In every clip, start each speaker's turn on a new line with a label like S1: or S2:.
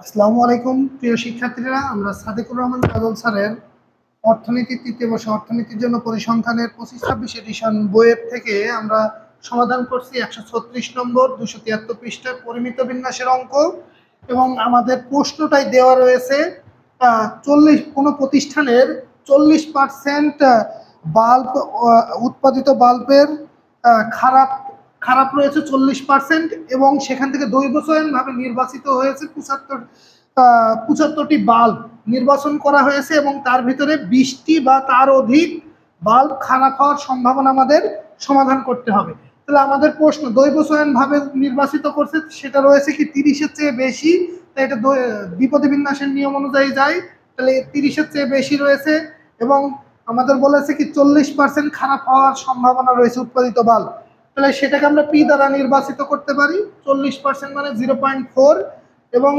S1: আসসালামু আলাইকুম, প্রিয় শিক্ষার্থীরা। আমরা সাদেকুর রহমান কাজল স্যারের অর্থনীতি তৃতীয় বর্ষ অর্থনীতির জন্য পরিসংখ্যানের পঁচিশ ছাব্বিশ এডিশন বইয়ের থেকে আমরা সমাধান করছি একশো ছত্রিশ নম্বর, দুশো তিয়াত্তর পৃষ্ঠার পরিমিত বিন্যাসের অঙ্ক। এবং আমাদের প্রশ্নটাই দেওয়া রয়েছে চল্লিশ, কোনো প্রতিষ্ঠানের চল্লিশ পার্সেন্ট বাল্ব উৎপাদিত বাল্বের খারাপ খারাপ রয়েছে চল্লিশ পার্সেন্ট এবং সেখান থেকে দৈবচয়নভাবে নির্বাচিত হয়েছে পঁচাত্তর পঁচাত্তরটি বাল্ব নির্বাচন করা হয়েছে এবং তার ভিতরে বিশটি বা তার অধিক বাল্ব খারাপ হওয়ার সম্ভাবনা আমাদের সমাধান করতে হবে। তাহলে আমাদের প্রশ্ন দৈবচয়নভাবে নির্বাচিত করছে, সেটা রয়েছে কি তিরিশের চেয়ে বেশি? তাই এটা দৈ- দ্বিপদী বিন্যাসের নিয়ম অনুযায়ী যায় তাহলে তিরিশের চেয়ে বেশি রয়েছে এবং আমাদের বলেছে কি চল্লিশ পার্সেন্ট খারাপ হওয়ার সম্ভাবনা রয়েছে উৎপাদিত বাল্ব। তাহলে সেটাকে আমরা পি দ্বারা নির্বাচিত করতে পারি, চল্লিশ পার্সেন্ট মানে জিরো পয়েন্ট ফোর এবং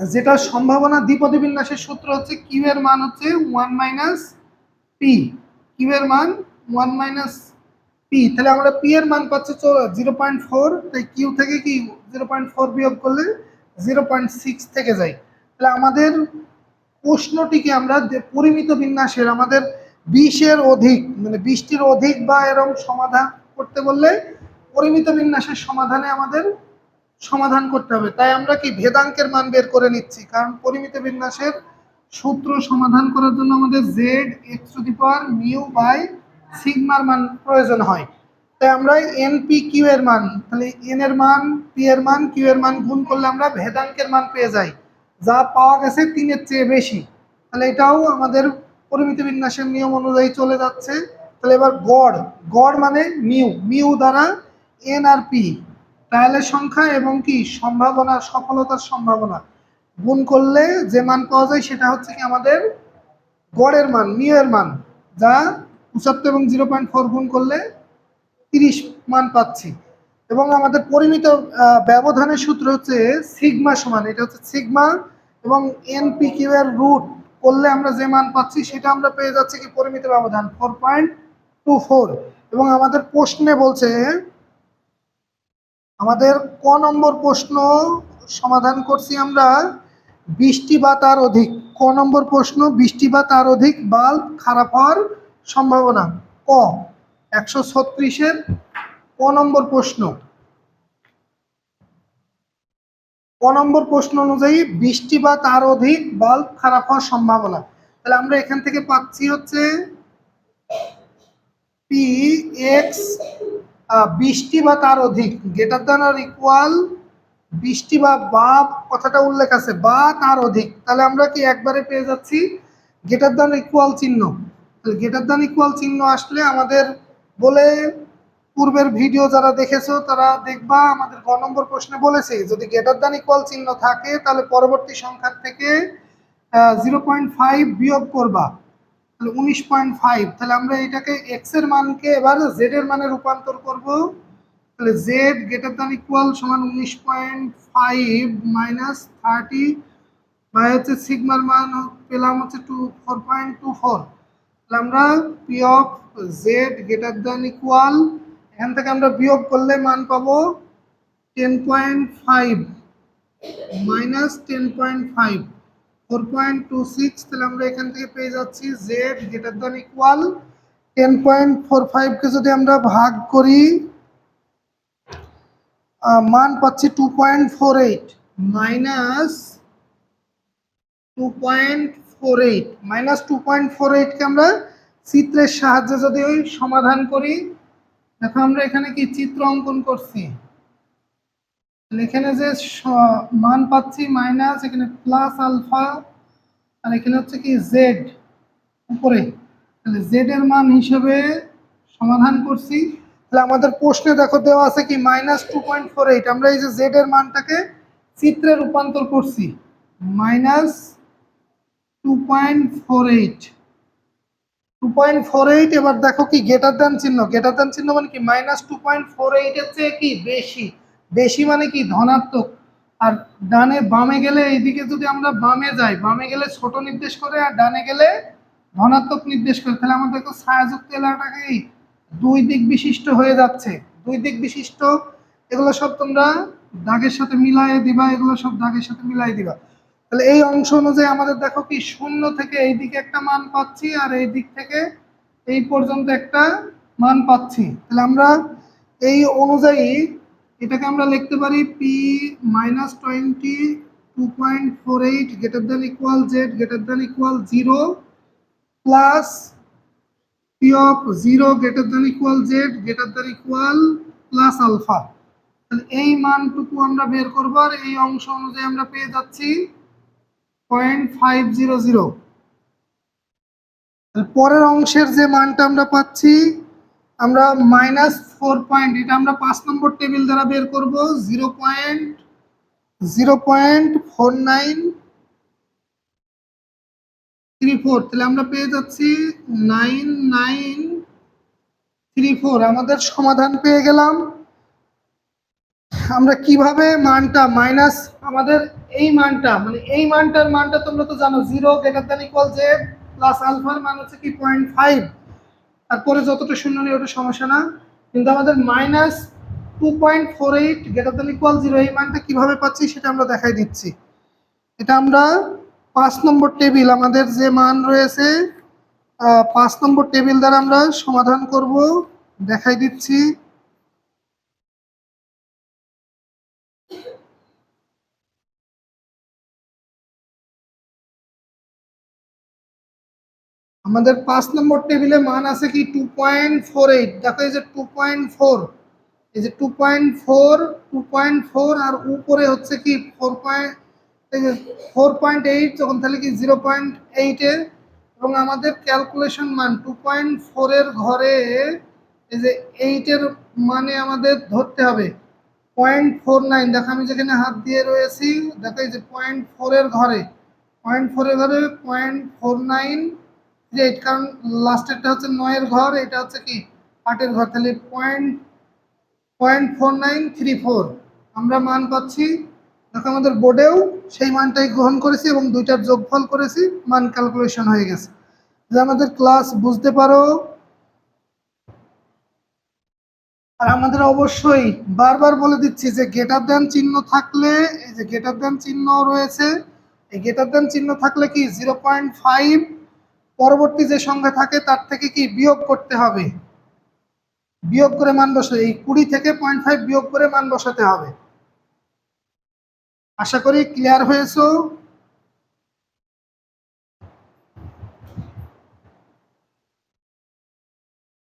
S1: যেটা সম্ভাবনা দ্বিপদী বিন্যাসের সূত্র হচ্ছে কিউ এর মান হচ্ছে ওয়ান মাইনাস পি কিউ এর মান ওয়ান মাইনাস পি তাহলে আমরা পি এর মান পাচ্ছি জিরো পয়েন্ট ফোর তাই কিউ থেকে কি জিরো পয়েন্ট ফোর বিয়োগ করলে জিরো পয়েন্ট সিক্স থেকে যায়। তাহলে আমাদের প্রশ্নটিকে আমরা যে পরিমিত বিন্যাসের, আমাদের বিশের অধিক মানে বিশটির অধিক বা এরকম সমাধান করতে বললে পরিমিত বিন্যাসের সমাধানে আমাদের সমাধান করতে হবে। তাই আমরা কি ভেদাঙ্কের মান বের করে নিচ্ছি? কারণ পরিমিত বিন্যাসের সূত্র সমাধান করার জন্য আমাদের Z X to the power mu by সিগমার মান প্রয়োজন হয়। তাই আমরা এন পি কিউ এর মান, তাহলে এন এর মান পি এর মান কিউ এর মান গুণ করলে আমরা ভেদাঙ্কের মান পেয়ে যাই। যা পাওয়া গেছে তিনের চেয়ে বেশি। তাহলে এটাও আমাদের পরিমিত বিন্যাসের নিয়ম অনুযায়ী চলে যাচ্ছে। তাহলে এবার গড় গড় মানে মিউ মিউ দ্বারা এন আর পি। ট্রায়ালের সংখ্যা এবং কি? সম্ভাবনা, সফলতার সম্ভাবনা। গুণ করলে যে মান পাওয়া যায় সেটা হচ্ছে কি আমাদের গড়ের মান মিউ এর মান, যা পঁচাত্তর এবং জিরো পয়েন্ট ফোর গুণ করলে তিরিশ মান পাচ্ছি। এবং আমাদের পরিমিত ব্যবধানের সূত্র হচ্ছে সিগমা সমান, এটা হচ্ছে সিগমা এবং এনপি কিউ এর রুট করলে আমরা যে মান পাচ্ছি সেটা আমরা পেয়ে যাচ্ছি কি পরিমিত ব্যবধান, ফোর পয়েন্ট টু ফোর। এবং আমাদের প্রশ্নে বলছে, আমাদের ক নম্বর প্রশ্ন সমাধান করছি আমরা, বৃষ্টি বা তার অধিক। ক নম্বর প্রশ্ন, বৃষ্টি বা তার অধিক বাল্ব খারাপ হওয়ার সম্ভাবনা। ক, একশো ছত্রিশের ক নম্বর প্রশ্ন। ক নম্বর প্রশ্ন অনুযায়ী বৃষ্টি বা তার অধিক বাল্ব খারাপ হওয়ার সম্ভাবনা। তাহলে আমরা এখান থেকে পাচ্ছি হচ্ছে পি এক্স বৃষ্টি বা তার অধিক গ্রেটার দ্যান আর ইকুয়াল বৃষ্টি বা বা কথাটা উল্লেখ আছে, বা তার অধিক। তাহলে আমরা কি একবারে পেয়ে যাচ্ছি? গ্রেটার দ্যান ইকুয়াল চিহ্ন। তাহলে গ্রেটার দ্যান ইকুয়াল চিহ্ন আসলে আমাদের বলে, পূর্বের ভিডিও যারা দেখেছ, তারা দেখবা আমাদের গ নম্বর প্রশ্নে বলেছে, যদি গ্রেটার দ্যান ইকুয়াল চিহ্ন থাকে, তাহলে পরবর্তী সংখ্যার থেকে জিরো পয়েন্ট ফাইভ বিয়োগ করবা। তাহলে উনিশ পয়েন্ট ফাইভ তাহলে আমরা এটাকে এক্সের মানকে এবার জেড এর মানে রূপান্তর করব। তাহলে জেড গ্রেটার দ্যান ইকুয়াল সমান উনিশ point five minus thirty by হচ্ছে সিগমার মান পেলাম হচ্ছে two four point two four তাহলে আমরা P of Z greater than equal এখান থেকে আমরা বিয়োগ করলে মান পাবো ten point five minus ten point five four point two six, তাহলে আমরা এখান থেকে পেয়ে যাচ্ছি Z greater than equal ten point four যদি আমরা ভাগ করি মান পাচ্ছি two point four eight minus two point four eight minus two point four এইটকে আমরা চিত্রের সাহায্যে যদি সমাধান করি, দেখো আমরা এখানে কি চিত্র অঙ্কন করছি? এখানে যে মান পাচ্ছি মাইনাস এখানে প্লাস আলফা আর এখানে হচ্ছে কি জেড উপরে। তাহলে জেড এর মান হিসেবে সমাধান করছি। তাহলে আমাদের প্রশ্নে দেখো দেওয়া আছে কি minus two point four eight আমরা এই যে জেড এর মানটাকে চিত্রে রূপান্তর করছি। Minus two point four eight two point four eight এবার দেখো কি গেটার দেন চিহ্ন। গেটার দেন চিহ্ন মানে কি? মাইনাস টু পয়েন্ট ফোর এইটের চেয়ে কি বেশি। বেশি মানে কি ধনাত্মক? আর ডানে বামে গেলে এইদিকে যদি আমরা বামে যাই, বামে গেলে ছোট নির্দেশ করে আর ডানে গেলে ধনাত্মক নির্দেশ করে, তাহলে আমাদের তো ছায়াযুক্ত এলাকাটাকে দুই দিক বিশিষ্ট হয়ে যাচ্ছে। দুই দিক বিশিষ্ট, এগুলো সব তোমরা দাগের সাথে মিলাই দিবা, এগুলো সব দাগের সাথে মিলাই দিবা। তাহলে এই অংশ অনুযায়ী আমাদের দেখো কি শূন্য থেকে এই দিকে একটা মান পাচ্ছি আর এই দিক থেকে এই পর্যন্ত একটা মান পাচ্ছি। তাহলে আমরা এই অনুযায়ী এটাকে আমরা লিখতে পারি P minus twenty two point four eight greater than equal Z greater than equal zero plus P of zero greater than equal Z greater than equal plus alpha তাহলে এই মানটুকু আমরা বের করব আর এই অংশ অনুযায়ী আমরা পেয়ে যাচ্ছি পয়েন্ট ফাইভ জিরো জিরো পরের অংশের যে মানটা আমরা পাচ্ছি আমরা মাইনাস ফোর পয়েন্ট এটা আমরা পাঁচ নম্বর টেবিল দ্বারা বের করব zero point zero point four nine three four তাহলে আমরা পেয়ে যাচ্ছি নাইন নাইন থ্রি ফোর আমাদের সমাধান পেয়ে গেলাম। আমরা কীভাবে মানটা মাইনাস আমাদের এই মানটা মানে এই মানটার মানটা তোমরা তো জানো zero greater than equal Z plus আলফার মান হচ্ছে কি পয়েন্ট ফাইভ তারপরে যতটা শূন্য নেই ওটা সমস্যা না। কিন্তু আমাদের minus two point four eight greater than equal zero এই মানটা কীভাবে পাচ্ছি সেটা আমরা দেখাই দিচ্ছি। এটা আমরা পাঁচ নম্বর টেবিল, আমাদের যে মান রয়েছে পাঁচ নম্বর টেবিল দ্বারা আমরা সমাধান করব, দেখাই দিচ্ছি। আমাদের পাঁচ নম্বর টেবিলে মান আছে কি টু পয়েন্ট ফোর এইট দেখো এই যে টু পয়েন্ট ফোর এই যে two point four two point four আর উপরে হচ্ছে কি ফোর পয়েন্ট এই যে ফোর পয়েন্ট এইট তখন তাহলে কি জিরো পয়েন্ট এইটে এবং আমাদের ক্যালকুলেশন মান টু পয়েন্ট ফোরের ঘরে এই যে এইটের মানে আমাদের ধরতে হবে। পয়েন্ট ফোর নাইন দেখো আমি যেখানে হাত দিয়ে রয়েছি, দেখো এই যে পয়েন্ট ফোরের ঘরে। পয়েন্ট ফোরের ঘরে পয়েন্ট ফোর নাইন এইট কারণ লাস্টেরটা হচ্ছে নয়ের ঘর, এটা হচ্ছে কি? আটের ঘর। তাহলে point point four nine three four আমরা মান পাচ্ছি, দেখো আমাদের বোর্ডেও সেই মানটাই গ্রহণ করেছি এবং দুইটার যোগফল করেছি, মান ক্যালকুলেশন হয়ে গেছে। যে আমাদের ক্লাস বুঝতে পারো। আর আমাদের অবশ্যই বারবার বলে দিচ্ছি যে গেটার দেন চিহ্ন থাকলে, এই যে গেটার দেন চিহ্ন রয়েছে, এই গেটার দেন চিহ্ন থাকলে কি? জিরো পয়েন্ট ফাইভ পরবর্তী যে সংখ্যা থাকে, তার থেকে কি বিয়োগ করতে হবে? বিয়োগ করে মান বসাতে এই কুড়ি থেকে পয়েন্ট ফাইভ বিয়োগ করে মান বসাতে হবে। আশা করি ক্লিয়ার হয়েছো?